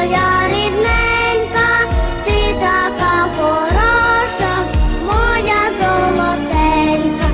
моя рідненька, ти така хороша, моя золотенька.